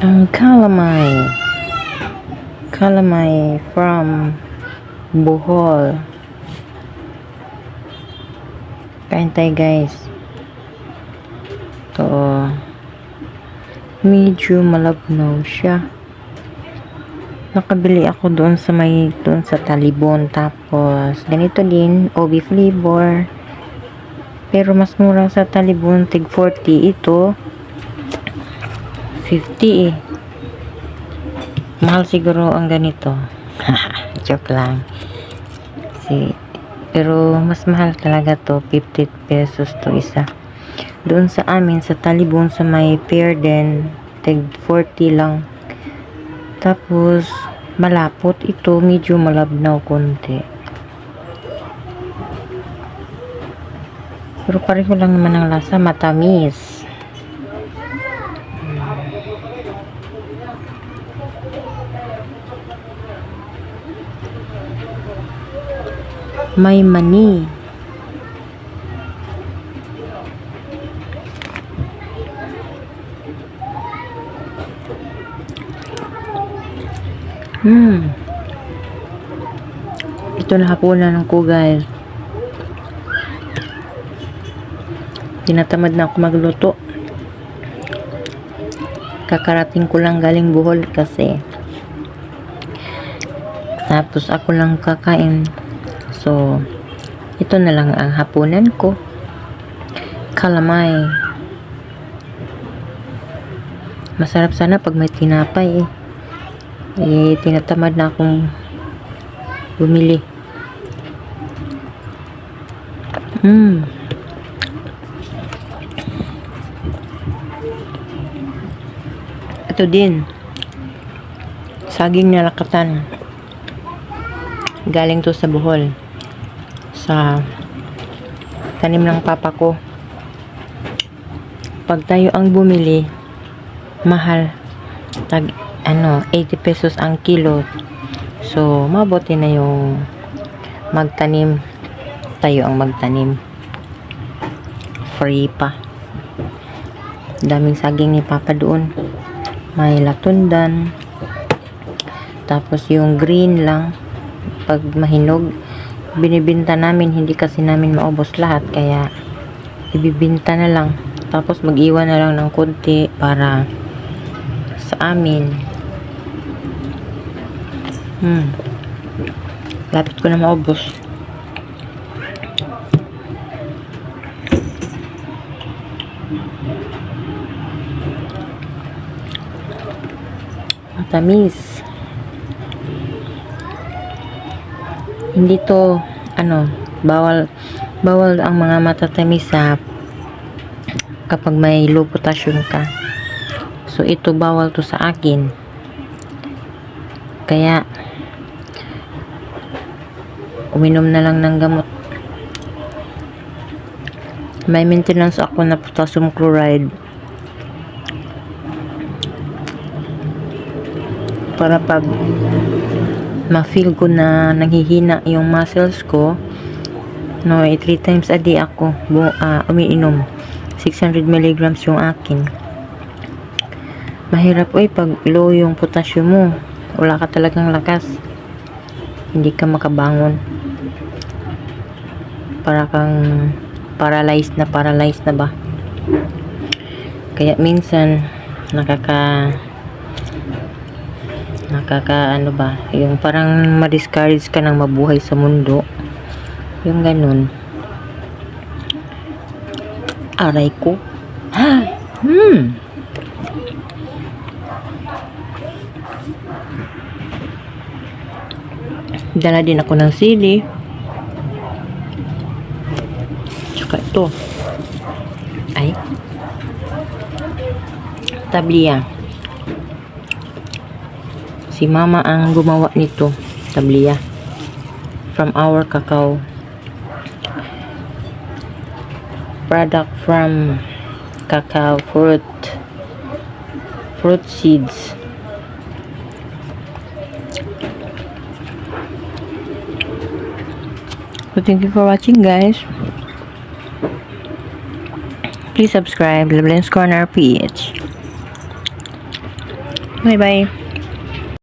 Ang calamay. Calamay from Bohol. Kain tayo guys. Ito. Medyo malabnaw siya. Nakabili ako doon sa may doon sa Talibon. Tapos, ganito din, OB flavor. Pero mas mura sa Talibon, tig 40. Ito, 50 eh. Mahal siguro ang ganito. Joke lang. Si, pero mas mahal talaga to. 50 pesos to isa. Doon sa amin, sa Talibon, sa may pier din, tig 40 lang. Tapos, malapot ito, medyo malabnaw konti. Pero pareho lang naman ang lasa, matamis. May mani. Hmm. Ito na hapunan ko guys. Tinatamad na ako magluto. Kakarating ko lang galing Bohol kasi. Tapos ako lang kakain. So, ito na lang ang hapunan ko. Kalamay. Masarap sana pag may tinapay eh. Eh, tinatamad na akong bumili. Hmm. Ito din. Saging na lakatan. Galing to sa Bohol. Sa tanim ng papa ko. Pag tayo ang bumili, mahal. Tag, ano, 80 pesos ang kilo. So, mabuti na yung magtanim. Tayo ang magtanim. Free pa. Daming saging ni Papa doon. May latundan. Tapos yung green lang. Pag mahinog, binibinta namin. Hindi kasi namin maubos lahat. Kaya, ibibinta na lang. Tapos mag-iwan na lang ng konti para sa amin. Hmm. Lapit ko na maubos. Matamis. Hindi to, ano, bawal, bawal ang mga matatamis sa kapag may low potassium ka. So, ito bawal to sa akin. Kaya, uminom na lang ng gamot. May maintenance ako na potassium chloride. Para pag ma-feel ko na nanghihina yung muscles ko, no, 3 times a day ako bu ah, umiinom. 600 milligrams yung akin. Mahirap oy pag low yung potassium mo. Wala ka talagang lakas. Hindi ka makabangon. Para kang paralyzed na paralyzed na ba. Kaya minsan nakaka nakaka ano ba, yung parang ma-discourage ka ng mabuhay sa mundo. Yung ganun. Aray ko. Hmm. Dala din ako ng sili. Tsaka ito. Ay. Tabliya. Si mama ang gumawa nito. Tabliya. From our cacao. Product from cacao fruit. Fruit seeds. So thank you for watching guys. Please subscribe Leblanc Corner PH. Bye-bye.